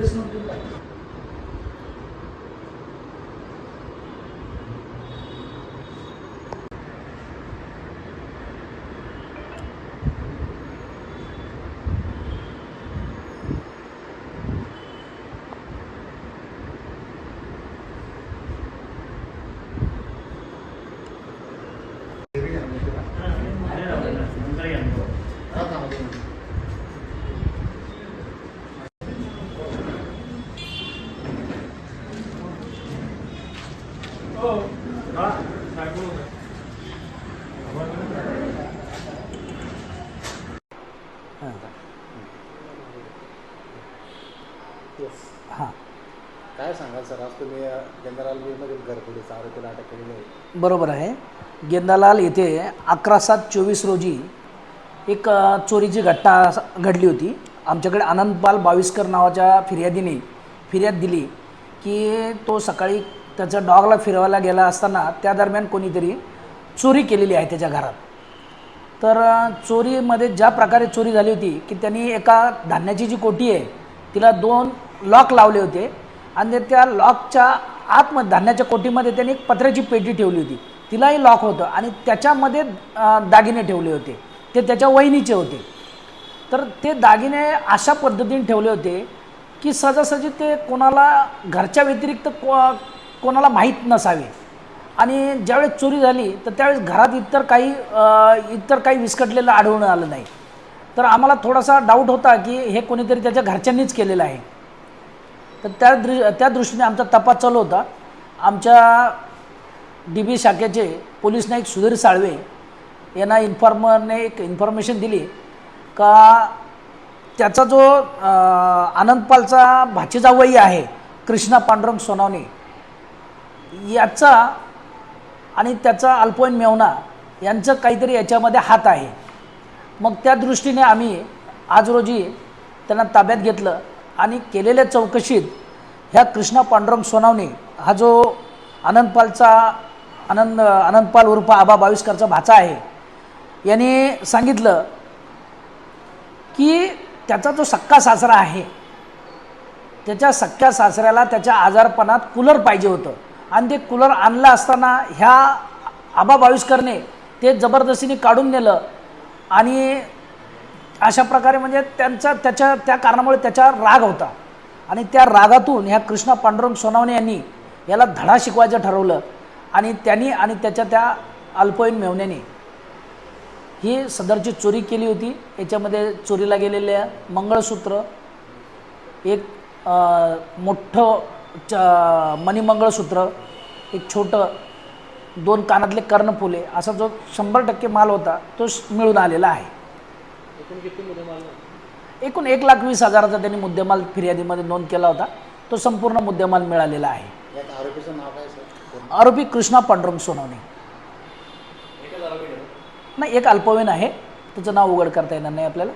preço não tem काय सांगाल sir? आज तुम्ही आरोपीला अटक केलेली आहे. बरोबर आहे. गेंदालाल येथे अकरा सात चोवीस रोजी एक चोरीची घटना घडली होती. आमच्याकडे आनंदपाल बाविस्कर नावाच्या फिर्यादीने फिर्याद दिली की तो सकाळी त्याच्या डॉगला फिरवायला गेला असताना त्या दरम्यान कोणीतरी चोरी केलेली आहे त्याच्या घरात. तर चोरीमध्ये ज्या प्रकारे चोरी झाली होती की त्यांनी एका धान्याची जी कोटी आहे तिला दोन लॉक लावले होते आणि त्या लॉकच्या आतमध्ये धान्याच्या कोटीमध्ये त्यांनी एक पत्र्याची पेटी ठेवली होती. तिलाही लॉक होतं आणि त्याच्यामध्ये दागिने ठेवले होते. ते त्याच्या वहिनीचे होते. तर ते दागिने अशा पद्धतीने ठेवले होते की सहजासहजी ते कोणाला घरच्या व्यतिरिक्त को कोणाला माहीत नसावे. आणि ज्यावेळेस चोरी झाली तर त्यावेळेस घरात इतर काही इतर काही विस्कटलेलं आढळून आलं नाही. तर आम्हाला थोडासा डाऊट होता की हे कोणीतरी त्याच्या घरच्यांनीच केलेलं आहे. तर त्या दृ त्या दृष्टीने आमचा तपास चालू होता. आमच्या डी बी शाखेचे पोलीस नाईक सुधीर साळवे यांना इन्फॉर्मरने एक इन्फॉर्मेशन दिली का त्याचा जो अं, आनंदपालचा भाचीजावई आहे कृष्णा पांडुरंग सोनावणे याचा आणि त्याचा अल्पवयीन मेवना यांचं काहीतरी याच्यामध्ये हात आहे. मग त्या दृष्टीने आम्ही आज रोजी त्यांना ताब्यात घेतलं आणि केलेल्या चौकशीत ह्या कृष्णा पांडुरंग सोनावणे हा जो आनंदपालचा आनंद आनंदपाल उर्फ आबा बावीसकरचा भाचा आहे याने सांगितलं की त्याचा जो सक्का सासरा आहे त्याच्या सक्क्या सासऱ्याला त्याच्या आजारपणात कूलर पाहिजे होतं. आणि ते कूलर आणलं असताना ह्या आबा बाविस्करने ते जबरदस्तीने काढून नेलं. आणि अशा प्रकारे म्हणजे त्यांचा त्याच्या त्या कारणामुळे त्याचा राग होता. आणि त्या रागातून ह्या कृष्णा पांडुरंग सोनावणे यांनी याला धडा शिकवायचं ठरवलं. आणि त्यांनी आणि त्याच्या त्या अल्पवयीन मेवण्याने ही सदरची चोरी केली होती. याच्यामध्ये चोरीला गेलेले मंगळसूत्र एक मोठं च मणिमंगळसूत्र एक छोटं दोन कानातले कर्णफुले असा जो शंभर टक्के माल होता तो मिळून आलेला आहे. एकूण एक लाख वीस हजाराचा त्यांनी मुद्देमाल फिर्यादीमध्ये नोंद केला होता. तो संपूर्ण मुद्देमाल मिळालेला आहे. आरोपी कृष्णा पांडुरंग सोनवणे. नाही एक अल्पवयीन आहे. त्याचं नाव उघड करता येणार नाही आपल्याला.